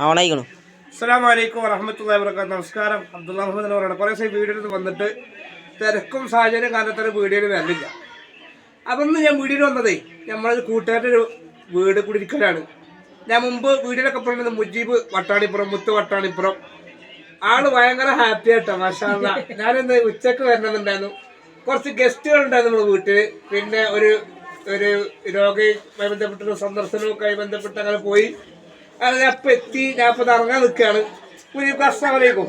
ആ അസ്സാമലൈക്കും വറഹമത്തുള്ള വർക്കാത്ത നമസ്കാരം. അബ്ദുള്ള മുഹമ്മദ് എന്ന് പറയുന്നത്. കുറേ ദിവസം വന്നിട്ട് തിരക്കും സാഹചര്യം കാരണത്തിന് വീഡിയോയിൽ വരില്ല. അപ്പം ഞാൻ വീഡിയോയിൽ വന്നതേ നമ്മളൊരു കൂട്ടുകാരുടെ ഒരു വീട് കുടിയിരിക്കലാണ് ഞാൻ മുമ്പ് വീഡിയോയിലൊക്കെ പറഞ്ഞത് മുജീബ് വട്ടാണിപ്പുറം മുത്ത് വട്ടാണിപ്പുറം. ആൾ ഭയങ്കര ഹാപ്പി ആയിട്ടോ മാഷാള്ള ഞാനിന്ന് ഉച്ചയ്ക്ക് വരണമെന്നുണ്ടായിരുന്നു. കുറച്ച് ഗസ്റ്റുകൾ ഉണ്ടായിരുന്നു നമ്മുടെ വീട്ടിൽ പിന്നെ ഒരു ഒരു രോഗിയുമായി ബന്ധപ്പെട്ട സന്ദർശനവുമായി ബന്ധപ്പെട്ട് അങ്ങനെ പോയി. ഇപ്പൊ എത്തി ഞാൻ ഇപ്പൊ ഇറങ്ങാൻ നിൽക്കുകയാണ് നിങ്ങളേറെ അസ്സലാമലൈക്കും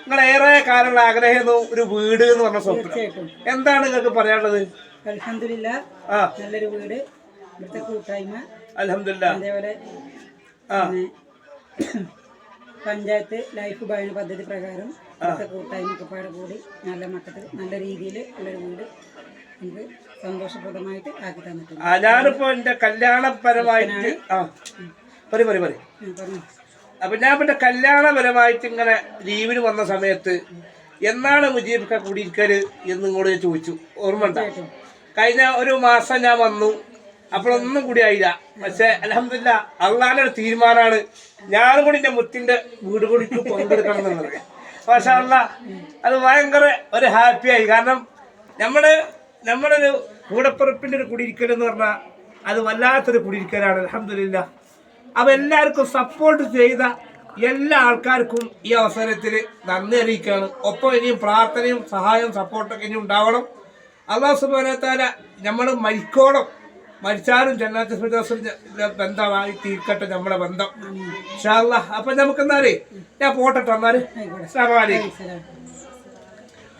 നിങ്ങൾ ഏറെ കാലമുള്ള ആഗ്രഹമായിരുന്നു ഒരു വീട് എന്ന് പറഞ്ഞ സ്വപ്നം. എന്താണ് നിങ്ങൾക്ക് പറയാനുള്ളത്? നല്ലൊരു വീട് ഇവിടുത്തെ കൂട്ടായ്മ. അലഹമില്ല അതേപോലെ ആ. പഞ്ചായത്ത് ലൈഫ് ഭവന പദ്ധതി പ്രകാരം ഇവിടുത്തെ കൂട്ടായ്മയൊക്കെ പാടെ കൂടി നല്ല മട്ടത്തിൽ നല്ല രീതിയിൽ ഉള്ളൊരു വീട് എനിക്ക് സന്തോഷപ്രദമായിട്ട് ആക്കി തന്നിട്ടുണ്ട്. ഞാനിപ്പോ എന്റെ കല്യാണപരമായിട്ട് ആ. പറയും പറയും പറയും അപ്പൊ ഞാൻ പിന്നെ കല്യാണപരമായിട്ട് ഇങ്ങനെ ലീവിന് വന്ന സമയത്ത് എന്നാണ് മുജീബ്ക്ക കുടിക്കൽ എന്ന് ഇങ്ങോട്ട് ഞാൻ ചോദിച്ചു. ഓർമ്മ കഴിഞ്ഞ ഒരു മാസം ഞാൻ വന്നു. അപ്പോഴൊന്നും കൂടി ആയില്ല. പക്ഷെ അലഹമില്ല അള്ളാന്റെ ഒരു തീരുമാനമാണ് ഞാനും കൂടി എന്റെ മുത്തിന്റെ വീട് കൂടിക്ക് പങ്കെടുക്കണം എന്നുള്ളത്. പക്ഷെ അല്ല അത് ഭയങ്കര ഒരു ഹാപ്പിയായി കാരണം നമ്മുടെ നമ്മുടെ ഒരു കൂടപ്പിറപ്പിന്റെ ഒരു കുടിയിരിക്കൽ എന്ന് പറഞ്ഞാൽ അത് വല്ലാത്തൊരു കുടിയിരിക്കലാണ്. അലഹമില്ല അപ്പൊ എല്ലാവർക്കും സപ്പോർട്ട് ചെയ്ത എല്ലാ ആൾക്കാർക്കും ഈ അവസരത്തിൽ നന്ദി അറിയിക്കുകയാണ്. ഒപ്പം ഇനിയും പ്രാർത്ഥനയും സഹായവും സപ്പോർട്ടൊക്കെ ഇനി ഉണ്ടാവണം. അള്ളാഹു സുബാനത്താല നമ്മൾ മരിക്കോളം. മരിച്ചാലും ജന്നാത്ത് ഫിർദൗസിന്റെ ബന്ധമായി തീർക്കട്ടെ നമ്മുടെ ബന്ധം. അപ്പൊ നമുക്ക് എന്നാലേ ഞാൻ പോട്ടെ എന്നാൽ. അസ്സലാമു സലാം